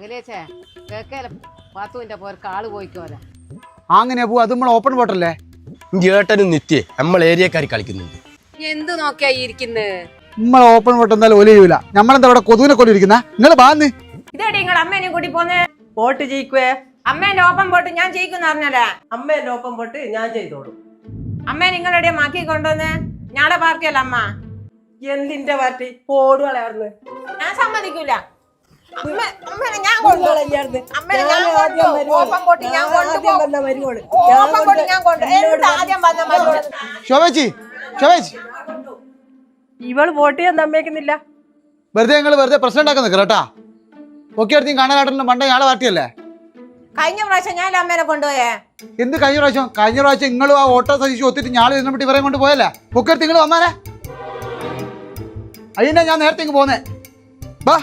അഖിലേച്ചേ കേക്കേല പാത്തുവിന്റെ pork ആൾ പോയിക്കോല അങ്ങനെ പോ അത് നമ്മൾ ഓപ്പൺ ബോട്ടല്ലേ ഏട്ടനും നിത്യേ നമ്മൾ ഏരിയക്കാർ കളിക്കുന്നുണ്ട്. എന്ത് നോക്കിയാ ഇരിക്കുന്നത് നമ്മൾ ഓപ്പൺ ബോട്ട് എന്തായാലും ഒലി ചെയ്യൂല നമ്മളെന്താ ഇവിടെ കൊതുവിനെ കൊല്ലിരിക്കുന്ന നിങ്ങൾ ബാന്ന് ഇതേടി നിങ്ങൾ അമ്മേനെയും കൂട്ടി പോന്നെ. വോട്ട് ജയിക്കുവേ? അമ്മേന്റെ ഓപ്പൺ ബോട്ട് ഞാൻ ജയിക്കുന്ന പറഞ്ഞല്ലേ? അമ്മേന്റെ ഓപ്പൺ ബോട്ട് ഞാൻ ചെയ്തോളും. അമ്മേ നിങ്ങളുടെ മാക്കി കൊണ്ടുവന്ന്? ഞാളെ പാർട്ടിയല്ല അമ്മ? എന്തിന്റെ പാർട്ടി? പോടുകളായിരുന്നു ഞാൻ സമ്മതിക്കൂല. ശോഭേച്ചി ശോഭേച്ചി. ഇവൾ വോട്ട് ചെയ്യാൻ തമ്മേക്കുന്നില്ല വെറുതെ ഞങ്ങൾ വെറുതെ പ്രശ്നം ഉണ്ടാക്കാൻ നിൽക്കുക കേട്ടാ? ഒക്കെ അടുത്ത് കാണാനായിട്ടുള്ള മണ്ട ഞാളെ പാർട്ടിയല്ലേ? കഴിഞ്ഞ പ്രാവശ്യം ഞാൻ അമ്മേനെ കൊണ്ടുപോയേ. എന്ത് കഴിഞ്ഞ പ്രാവശ്യം? കഴിഞ്ഞ പ്രാവശ്യം നിങ്ങളും ആ ഓട്ടോ സജീഷ് ഒത്തിട്ട് ഞാൾ ഇരുന്നിട്ട് ഇവരെ കൊണ്ട് പോയല്ലേ? ഒക്കെ അടുത്ത് നിങ്ങൾ വന്നാലേ? അതിനാ ഞാൻ നേരത്തെ ഇങ്ങ് പോന്നേ. ബാ.